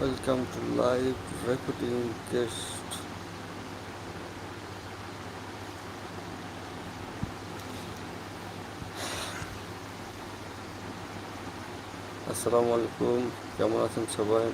Welcome to live recording guest. আসসালামু আলাইকুম কেমন আছেন সবাই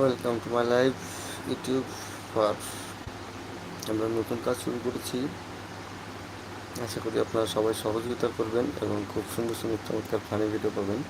welcome to my live YouTube for আমরা নতুন কাজ শুরু করেছি। আশা করি আপনারা সবাই সহযোগিতা করবেন এবং খুব সুন্দর সুন্দর চমৎকার ফানি ভিডিও পাবেন।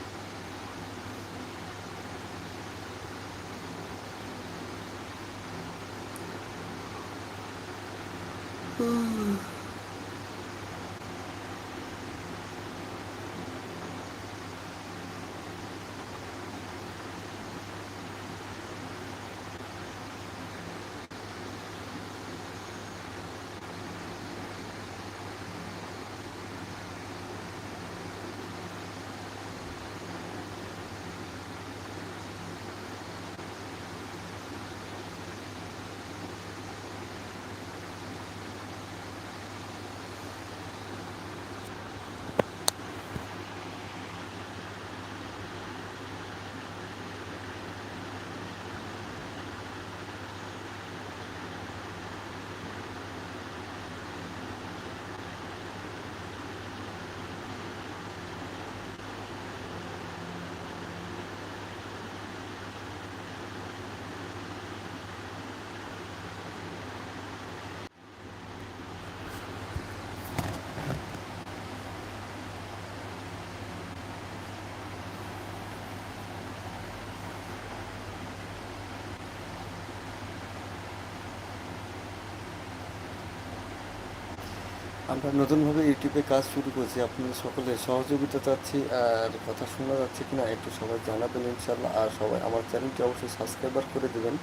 আমরা নতুনভাবে ইউটিউবে কাজ শুরু করেছি। আপনাদের সকলের সহযোগিতা চাচ্ছি আর কথা শোনা যাচ্ছে কিনা একটু সবাই জানাবেন ইনশাল্লাহ আর সবাই আমার চ্যানেলটি অবশ্যই সাবস্ক্রাইবার করে দেবেন।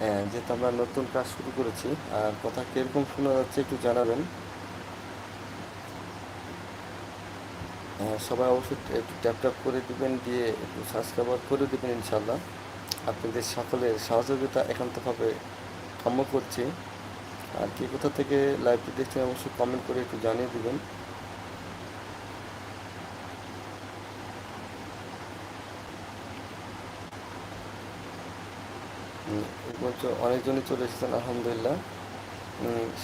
হ্যাঁ, যেহেতু আমরা নতুন কাজ শুরু করেছি আর কথা কীরকম শোনা যাচ্ছে একটু জানাবেন। হ্যাঁ, সবাই অবশ্যই একটু ট্যাপ ট্যাপ করে দেবেন দিয়ে একটু সাবস্ক্রাইবার করে দেবেন ইনশাল্লাহ আপনাদের সকলের সহযোগিতা একান্তভাবে কাম্য করছি। আর কে কোথা থেকে লাইভটি দেখছেন অবশ্যই কমেন্ট করে একটু জানিয়ে দেবেন। অনেকজনই চলে এসেছেন, আলহামদুলিল্লাহ।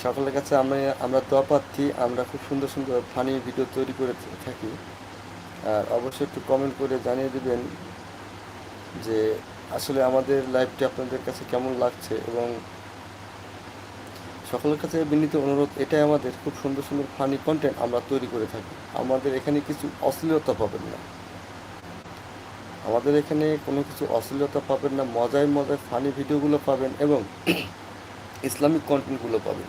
সকলের কাছে আমরা আমরা দোয়া পাচ্ছি, আমরা খুব সুন্দর সুন্দর ফানি ভিডিও তৈরি করে থাকি। আর অবশ্যই একটু কমেন্ট করে জানিয়ে দিবেন যে আসলে আমাদের লাইভটি আপনাদের কাছে কেমন লাগছে এবং সকলের কাছে বিনীত অনুরোধ, এটাই আমাদের খুব সুন্দর সুন্দর ফানি কন্টেন্ট আমরা তৈরি করে থাকি। আমাদের এখানে কিছু অশ্লীলতা পাবেন না। আমাদের এখানে কোনো কিছু অশ্লীলতা পাবেন না, মজায় মজায় ফানি ভিডিওগুলো পাবেন এবং ইসলামিক কন্টেন্টগুলো পাবেন।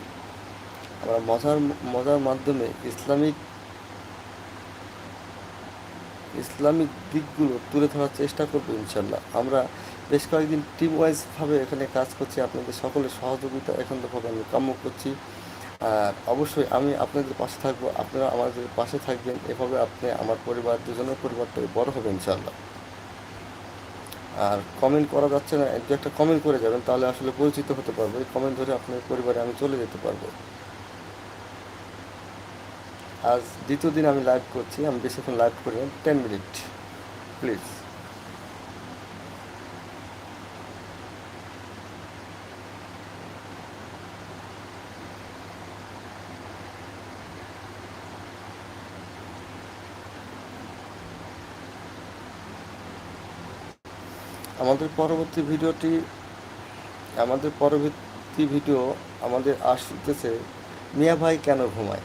আমরা মজার মজার মাধ্যমে ইসলামিক ইসলামিক দিকগুলো তুলে ধরার চেষ্টা করব ইনশাল্লাহ। আমরা বেশ কয়েকদিন টিম ওয়াইজভাবে এখানে কাজ করছি, আপনাদের সকলের সহযোগিতা এখন একান্তভাবে আমি কাম্য করছি। আর অবশ্যই আমি আপনাদের পাশে থাকব, আপনারা আমাদের পাশে থাকবেন। এভাবে আপনি আমার পরিবার, দুজনের পরিবারটা বড় হবে ইনশাল্লাহ। আর কমেন্ট করা যাচ্ছে না দু একটা কমেন্ট করে যাবেন, তাহলে আসলে পরিচিত হতে পারব। এই কমেন্ট ধরে আপনার পরিবারে আমি চলে যেতে পারব। আজ দ্বিতীয় দিন আমি লাইভ করছি, আমি বেশিক্ষণ লাইভ করি টেন মিনিট প্লিজ আমাদের পরবর্তী ভিডিওটি, আমাদের পরবর্তী ভিডিও আমাদের আসতেছে, মিয়া ভাই কেন ঘুমায়?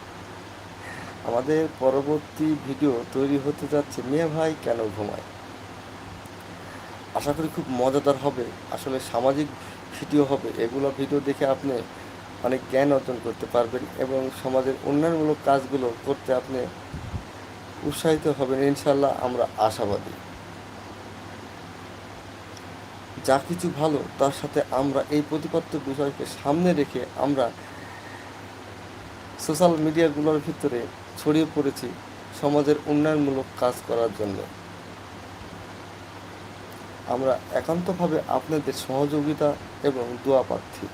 আমাদের পরবর্তী ভিডিও তৈরি হতে যাচ্ছে। মেয়ে ভাই কেন ঘুমায়? আশা করি খুব মজাদার হবে। আসলে সামাজিক ভিডিও হবে। এগুলো ভিডিও দেখে আপনি অনেক জ্ঞান অর্জন করতে পারবেন এবং সমাজের উন্নয়নমূলক কাজগুলো করতে আপনি উৎসাহিত হবেন। ইনশাল্লাহ আমরা আশাবাদী। যা কিছু ভালো, তার সাথে আমরা এই প্রতিপাদ্য বিষয়কে সামনে রেখে আমরা সোশ্যাল মিডিয়াগুলোর ভিতরে ছড়িয়ে পড়েছি সমাজের উন্নয়নমূলক কাজ করার জন্য। আমরা একান্তভাবে আপনাদের সহযোগিতা এবং দোয়া প্রার্থী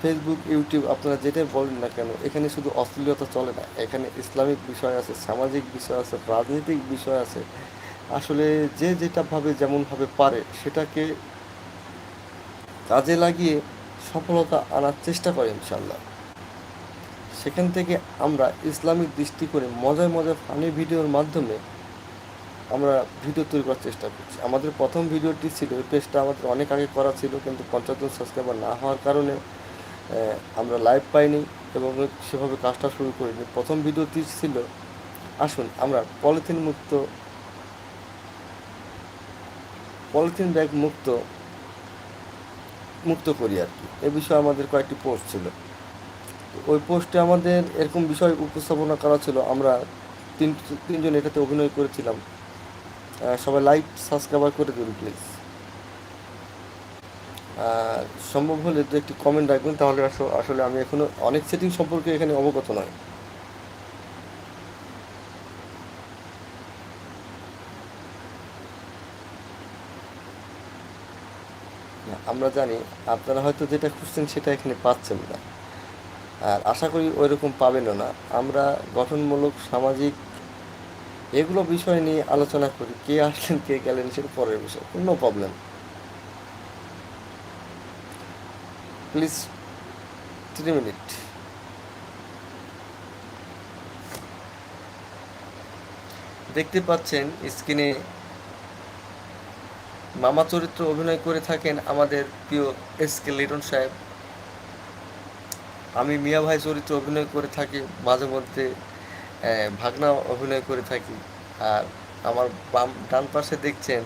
ফেসবুক ইউটিউব আপনারা যেটাই বলেন না কেন, এখানে শুধু অশ্লীলতা চলে না, এখানে ইসলামিক বিষয় আছে, সামাজিক বিষয় আছে, রাজনৈতিক বিষয় আছে। আসলে যে যেটা ভাবে যেমনভাবে পারে, সেটাকে কাজে লাগিয়ে সফলতা আনার চেষ্টা করে ইনশাল্লাহ সেখান থেকে আমরা ইসলামিক দৃষ্টিকোণে মজায় মজায় ফানি ভিডিওর মাধ্যমে আমরা ভিডিও তৈরি করার চেষ্টা করছি। আমাদের প্রথম ভিডিওটি ছিল ওই পেজটা আমাদের অনেক আগে করা ছিল, কিন্তু পঞ্চাশ জন সাবস্ক্রাইবার না হওয়ার কারণে আমরা লাইভ পাইনি এবং সেভাবে কাজটা শুরু করিনি। প্রথম ভিডিওটি ছিল, আসুন আমরা পলিথিন মুক্ত পলিথিন ব্যাগ মুক্ত মুক্ত করি আর কি। এ বিষয়ে আমাদের কয়েকটি পোস্ট ছিল। ওই পোস্টে আমাদের এরকম বিষয় উপস্থাপনা করা ছিল, আমরা তিন, তিনজন এটাতে অভিনয় করেছিলাম। সবাই লাইক সাবস্ক্রাইবার করে দিন প্লিজ সম্ভব হলে দু একটি কমেন্ট রাখবেন, তাহলে আসলে আমি এখনও অনেক সেটিং সম্পর্কে এখানে অবগত নয়। আমরা জানি, আপনারা হয়তো যেটা খুঁজছেন সেটা এখানে পাচ্ছেন না। আর আশা করি ওই রকম পাবেনও না। আমরা গঠনমূলক, সামাজিক এগুলো বিষয় নিয়ে আলোচনা করি, কে আসলেন, কে গেলেন সেটা পরের বিষয়, কোনো প্রবলেম প্লিজ থ্রি মিনিট দেখতে পাচ্ছেন স্ক্রিনে মামা চরিত্র অভিনয় করে থাকেন আমাদের প্রিয় এস কে লিটন সাহেব। আমি মিয়া ভাই চরিত্র অভিনয় করে থাকি, মাঝে মধ্যে ভাগনা অভিনয় করে থাকি। আর আমার বাম, ডান পাশে দেখছেন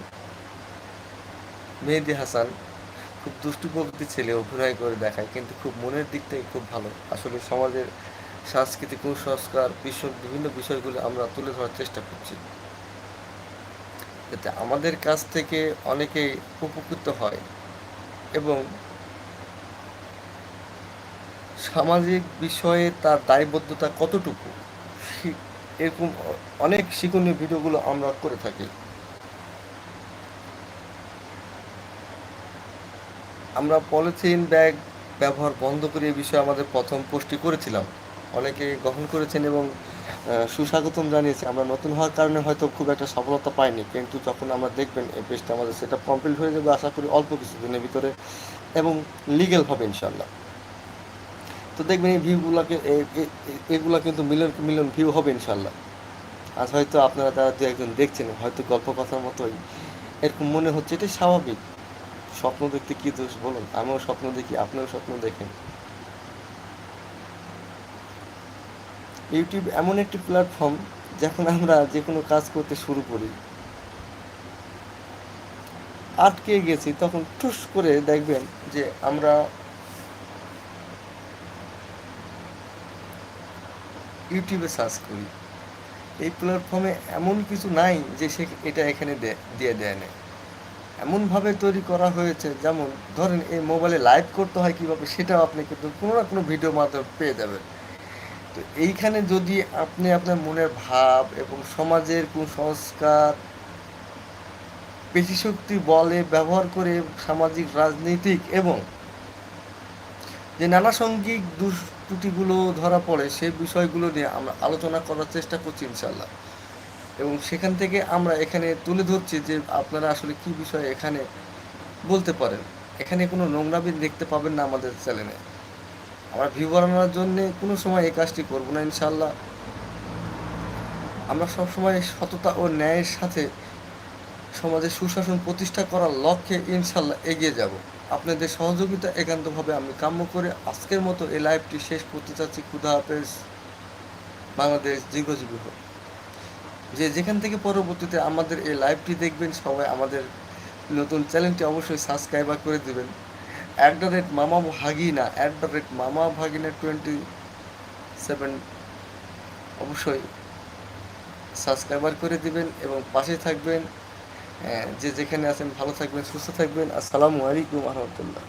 মেহেদি হাসান। খুব দুষ্টু প্রকৃতির ছেলে, অভিনয় করে দেখায়, কিন্তু খুব মনের দিক থেকে খুব ভালো। আসলে সমাজের সাংস্কৃতিক কুসংস্কার বিশ্ব বিভিন্ন বিষয়গুলো আমরা তুলে ধরার চেষ্টা করছি। যাতে আমাদের কাছ থেকে অনেকেই উপকৃত হয় এবং সামাজিক বিষয়ে তার দায়বদ্ধতা কতটুকু? এরকম অনেক শিক্ষণীয় ভিডিওগুলো আমরা করে থাকি। আমরা পলিথিন ব্যাগ ব্যবহার বন্ধ করে এই বিষয়ে আমাদের প্রথম পোস্টটি করেছিলাম। অনেকে গ্রহণ করেছেন এবং সুস্বাগতম জানিয়েছে। আমরা নতুন হওয়ার কারণে হয়তো খুব একটা সফলতা পাইনি, কিন্তু যখন আমরা দেখবেন এই পেজটা আমাদের সেটা কমপ্লিট হয়ে যাবে, আশা করি অল্প কিছুদিনের ভিতরে এবং লিগেল হবে ইনশাল্লাহ তো দেখবেন এই ভিউগুলোকে এগুলো কিন্তু মিলিয়ন মিলিয়ন ভিউ হবে ইনশাল্লাহ আজ হয়তো আপনারা তারা দু একজন দেখছেন, হয়তো গল্প কথার মতোই, এরকম মনে হচ্ছে এটাই স্বাভাবিক। স্বপ্ন দেখতে কি দোষ বলুন? আমিও স্বপ্ন দেখি, আপনিও স্বপ্ন দেখেন। ইউটিউব এমন একটি প্ল্যাটফর্ম যখন আমরা যে কোনো কাজ করতে শুরু করি। আটকে গেছি, তখন টুস করে দেখবেন যে আমরা ইউটিউবে সার্চ করি। এই প্ল্যাটফর্মে এমন কিছু নাই যে সে এটা এখানে দিয়ে দেয় না এমনভাবে তৈরি করা হয়েছে, যেমন ধরেন এই মোবাইলে লাইভ করতে হয় কীভাবে, সেটাও আপনি কিন্তু কোনো না কোনো ভিডিও মাধ্যমে পেয়ে যাবেন। তো এইখানে যদি আপনি আপনার মনের ভাব এবং সমাজের কুসংস্কার পেশিশক্তি বলে ব্যবহার করে সামাজিক, রাজনৈতিক এবং যে নানা সঙ্গিক দুষ্ত্রুটিগুলো ধরা পড়ে সেই বিষয়গুলো নিয়ে আমরা আলোচনা করার চেষ্টা করছি ইনশাল্লাহ এবং সেখান থেকে আমরা এখানে তুলে ধরছি যে আপনারা আসলে কি বিষয়ে এখানে বলতে পারেন। এখানে কোনো নোংরামি দেখতে পাবেন না আমাদের চ্যানেলে। আমরা ভিউ বাড়ানোর জন্য কোনো সময় এই কাজটি করব না ইনশাল্লাহ আমরা সবসময় সততা ও ন্যায়ের সাথে সমাজে সুশাসন প্রতিষ্ঠা করার লক্ষ্যে ইনশাল্লাহ এগিয়ে যাব। আপনাদের সহযোগিতা একান্তভাবে আমি কাম্য করে আজকের মতো এই লাইভটি শেষ করতে চাচ্ছি। খুদা বাংলাদেশ দীর্ঘজীবী হোক। যে যেখান থেকে পরবর্তীতে আমাদের এই লাইভটি দেখবেন, সবাই আমাদের নতুন চ্যানেলটি অবশ্যই সাবস্ক্রাইবার করে দেবেন। অ্যাট দ্য রেট মামা ভাগিনা, অ্যাট দ্য রেট মামা ভাগিনা টোয়েন্টি সেভেন অবশ্যই সাবস্ক্রাইবার করে দিবেন এবং পাশে থাকবেন। যে যেখানে আছেন ভালো থাকবেন সুস্থ থাকবেন। আসসালামু আলাইকুম রহমতুল্লাহ